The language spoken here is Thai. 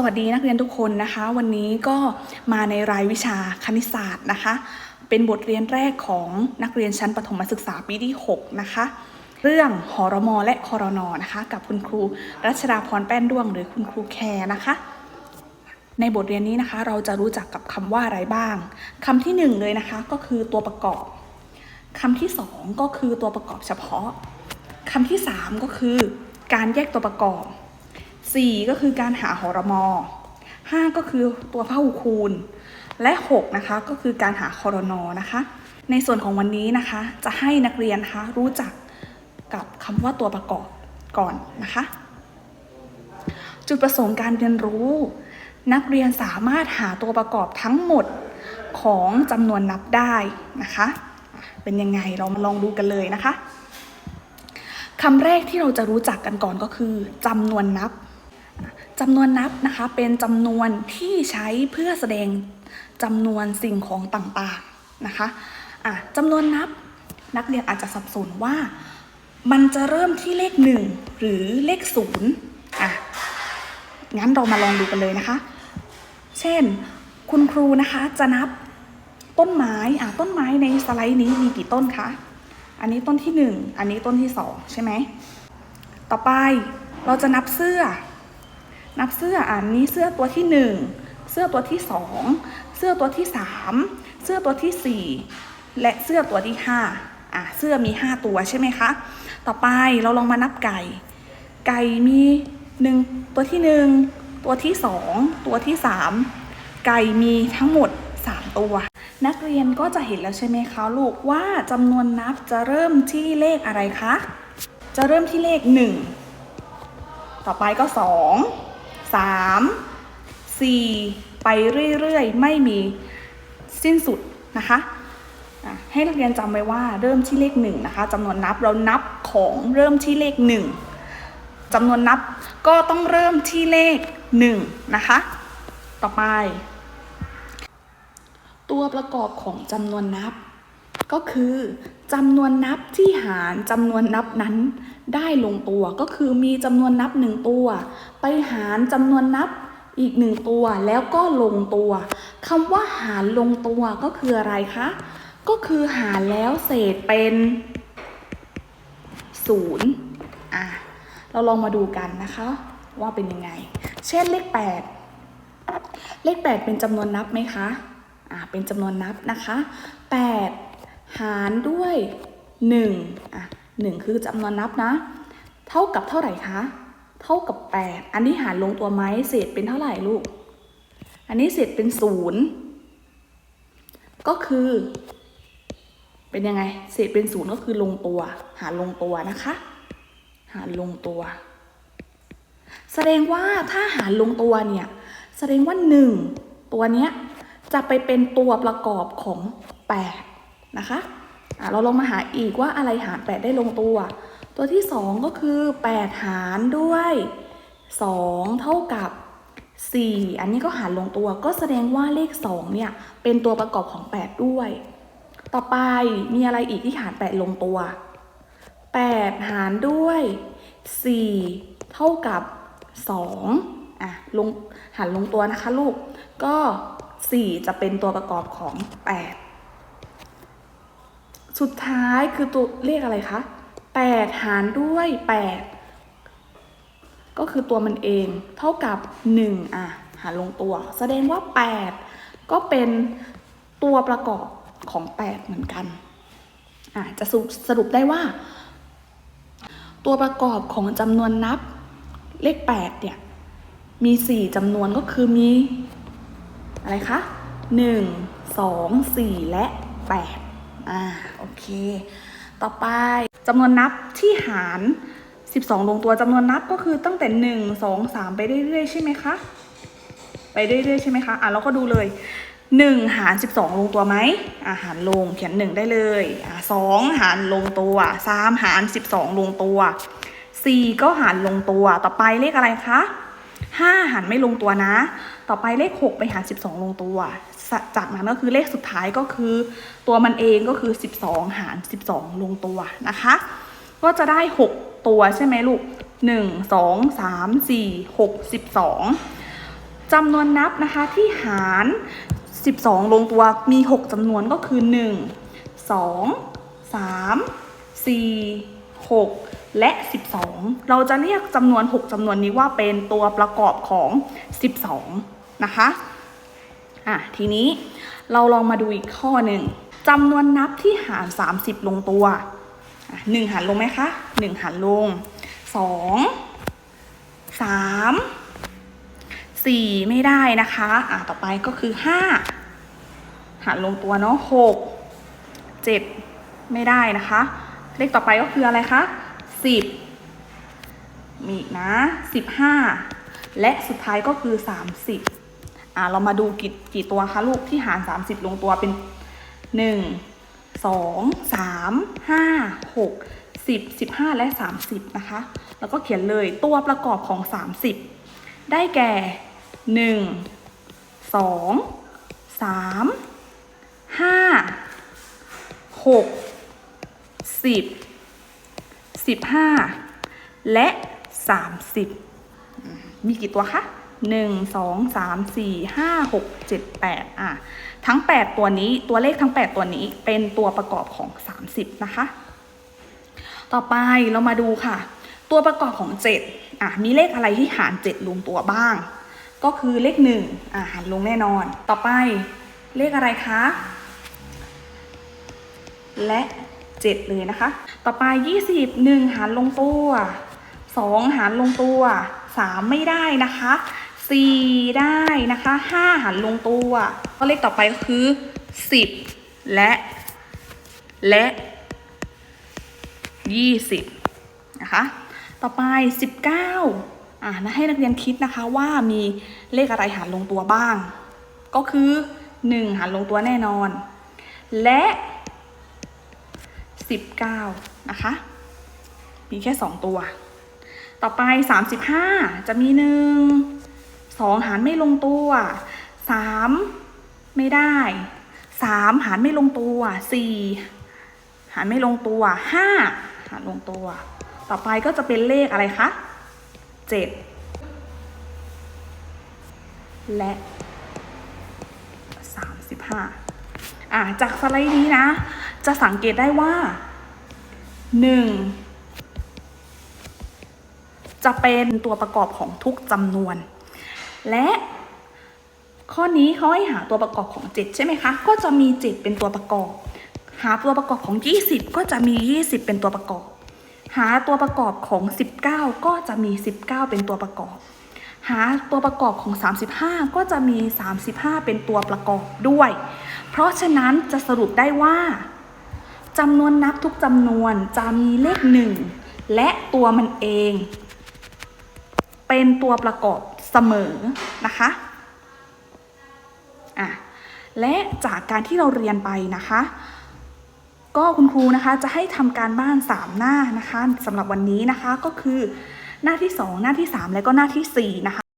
สวัสดีนักเรียนทุกคนนะคะ วันนี้ก็มาในรายวิชาคณิตศาสตร์นะคะ เป็นบทเรียนแรกของนักเรียนชั้นประถมศึกษาปีที่ 6 นะคะ เรื่องหอรมอและคอรนอนะคะ กับคุณครูรัชดาพรแป้นด้วง หรือคุณครูแคร์นะคะ ในบทเรียนนี้นะคะ เราจะรู้จักกับคำว่าอะไรบ้างคำที่หนึ่งเลยนะคะ ก็คือตัวประกอบคำที่สองก็คือตัวประกอบเฉพาะคำที่สามก็คือการแยกตัวประกอบ 4 ก็คือการหาหอรมอ5ก็คือตัวพหุคูณ และ 6 นะคะ ก็คือการหาคอรนอนะคะ ในส่วนของวันนี้นะคะ จะให้นักเรียนนะคะรู้จักกับคำว่าตัวประกอบก่อนนะคะ จุดประสงค์การเรียนรู้ นักเรียนสามารถหาตัวประกอบทั้งหมดของจำนวนนับได้นะคะ เป็นยังไงเรามาลองดูกันเลยนะคะคำแรกที่เราจะรู้จักกันก่อนก็คือจำนวนนับ จำนวนนับนะคะเป็นจำนวนที่ใช้เพื่อแสดงจำนวนสิ่งของต่างๆนะคะอะจำนวนนับนักเรียนอาจจะสับสนว่า มันจะเริ่มที่เลขหนึ่งหรือเลขศูนย์อะงั้นเรามาลองดูกันเลยนะคะ เช่น คุณครูนะคะจะนับต้นไม้อะต้นไม้ในสไลด์นี้มีกี่ต้นคะอันนี้ต้นที่หนึ่งอันนี้ต้นที่สองใช่ไหม ต่อไปเราจะนับเสื้อ นับเสื้ออันนี้เสื้อตัวที่หนึ่งเสื้อตัวที่สองเสื้อตัวที่สามเสื้อตัวที่สี่และเสื้อตัวที่ห้าอะเสื้อมีห้าตัวใช่ไหมคะ ต่อไปเราลองมานับไก่ ไก่มีหนึ่งตัวที่หนึ่งตัวที่สองตัวที่สามไก่มีทั้งหมดสามตัว นักเรียนก็จะเห็นแล้วใช่ไหมคะลูกว่าจำนวนนับจะเริ่มที่เลขอะไรคะ จะเริ่มที่เลขหนึ่งต่อไปก็ส องสามสี่ไปเรื่อยๆ ไม่มีสิ้นสุดนะคะอะให้นักเรียนจำไว้ว่าเริ่มที่เลขหนึ่งนะคะจำนวนนับเรานับของเริ่มที่เลขหนึ่งจำนวนนับก็ต้องเริ่มที่เลขหนึ่งนะคะ ต่อไป ตัวประกอบของจำนวนนับก็คือ จำนวนนับที่หารจำนวนนับนั้นได้ลงตัวก็คือมีจำนวนนับหนึ่งตัว ไปหารจำนวนนับอีกหนึ่งตัวแล้วก็ลงตัวคำว่าหารลงตัวก็คืออะไรคะก็คือหารแล้วเศษเป็นศูนย์อะเราลองมาดูกันนะคะ ว่าเป็นยังไง เช่นเลข 8 เลข 8 เป็นจำนวนนับไหมคะอ่าเป็นจำนวนนับนะคะ 8 หารด้วย1อะ1คือจำนวนนับนะ เท่ากับเท่าไหร่คะ เท่ากับ 8 อันนี้หารลงตัวไหมเศษเป็นเท่าไหร่ลูก อันนี้เศษเป็น 0 ก็คือ เป็นยังไง เศษเป็นศูนย์ก็คือลงตัว หารลงตัวนะคะ หารลงตัว แสดงว่าถ้าหารลงตัวเนี่ย แสดงว่า 1 ตัวเนี้ยจะไปเป็นตัวประกอบของ 8 นะคะะเราลองมาหาอีกว่าอะไรหาร 8 ได้ลงตัว ตัวที่ 2 ก็คือ 8 หารด้วย 2 เท่ากับ 4 อันนี้ก็หารลงตัวก็แสดงว่าเลข 2 เนี่ย เป็นตัวประกอบของ 8 ด้วย ต่อไปมีอะไรอีกที่หาร 8 ลงตัว 8 หารด้วย 4 เท่ากับ 2 อะลงหารลงตัวนะคะลูก ก็ 4 จะเป็นตัวประกอบของ 8 สุดท้ายคือตัวเลขอะไรคะ8 หารด้วย 8 ก็คือตัวมันเองเท่ากับ 1 อะ หารลงตัว แสดงว่า 8 ก็เป็นตัวประกอบของ 8 เหมือนกันอะจะสรุปสรุปได้ว่า ตัวประกอบของจำนวนนับเลข 8 เนี่ย มี 4จำนวนก็คือมี อะไรคะ 1 2 4 และ 8 อ่าโอเค ต่อไปจำนวนนับที่หาร 12 ลงตัวจำนวนนับก็คือตั้งแต่ 1 2 3 ไปเรื่อยๆใช่ไหมคะ ไปเรื่อยๆใช่ไหมคะ อะเราก็ดูเลย 1 หาร 12 ลงตัวไหมอะหารลงเขียน 1 ได้เลยอะ2หารลงตัว 3 หาร 12 ลงตัว 4 ก็หารลงตัว ต่อไปเลขอะไรคะ 5หารไม่ลงตัวนะ ต่อไปเลข 6 ไปหาร 12 ลงตัว จากนั้นก็คือเลขสุดท้ายก็คือ ตัวมันเองก็คือ 12 หาร 12 ลงตัวนะคะ ก็จะได้ 6 ตัวใช่ไหมลูก 1 2 3 4 6 12จำนวนนับนะคะที่หาร 12 ลงตัวมี 6จำนวนก็คือ 1 2 3 4 6 และ 12 เราจะเรียกจำนวน 6จำนวนนี้ว่าเป็นตัวประกอบของ 12 นะคะอะทีนี้เราลองมาดูอีกข้อหนึ่งจำนวนนับที่หาร 30 ลงตัวอะหนึ่งหารลงไหมคะหนึ่งหารลงสองสามสี่ไม่ได้นะคะอะต่อไปก็คือห้าหารลงตัวเนาะหกเจ็ดไม่ได้นะคะ เลขต่อไปก็คืออะไรคะ สิบมีอีกนะสิบห้าและสุดท้ายก็คือสามสิบอ่าเรามาดูกี่กี่ตัวคะลูกที่หาร30ลงตัวเป็น1 2 3 5 6 10 15และ30นะคะ แล้วก็เขียนเลยตัวประกอบของ30ได้แก่1 2 3 5 6 10 15 และ 30 มีกี่ตัวคะหนึ่งสองสามสี่ห้าหกเจ็ดแปดอะ ทั้งแปดตัวนี้ตัวเลขทั้งแปดตัวนี้เป็นตัวประกอบของสามสิบนะคะ ต่อไปเรามาดูค่ะ ตัวประกอบของเจ็ดอะ มีเลขอะไรที่หารเจ็ดลงตัวบ้าง ก็คือเลขหนึ่งอะ หารลงแน่นอน ต่อไปเลขอะไรคะ และ เจ็ดเลยนะคะ ต่อไปยี่สิบหนึ่งหารลงตัวสองหารลงตัวสามไม่ได้นะคะสี่ได้นะคะห้าหารลงตัวก็เลขต่อไปก็คือสิบและ และยี่สิบนะคะ ต่อไปสิบเก้าอ่านะให้นักเรียนคิดนะคะว่ามีเลขอะไรหารลงตัวบ้าง ก็คือหนึ่งหารลงตัวแน่นอน และ สิบเก้านะคะ มีแค่สองตัว ต่อไป 35 จะมีหนึ่งสองหารไม่ลงตัว 3 ไม่ได้ 3 หารไม่ลงตัว 4 หารไม่ลงตัว 5 หารลงตัว ต่อไปก็จะเป็นเลขอะไรคะ 7 และ 35อะจากสไลด์นี้นะ จะสังเกตได้ว่า 1 จะเป็นตัวประกอบของทุกจำนวน และข้อนี้เขาให้หาตัวประกอบของ 7 ใช่ไหมคะ ก็จะมี 7 เป็นตัวประกอบ หาตัวประกอบของ 20 ก็จะมี 20 เป็นตัวประกอบ หาตัวประกอบของ 19 ก็จะมี 19 เป็นตัวประกอบ หาตัวประกอบของ 35 ก็จะมี 35 เป็นตัวประกอบด้วย เพราะฉะนั้นจะสรุปได้ว่า จำนวนนับทุกจำนวนจะมีเลข1และตัวมันเอง เป็นตัวประกอบเสมอนะคะอะและจากการที่เราเรียนไปนะคะ ก็คุณครูนะคะจะให้ทำการบ้าน 3 หน้านะคะสำหรับวันนี้นะคะก็คือหน้าที่ 2 หน้าที่ 3 และก็หน้าทีสี่4นะคะ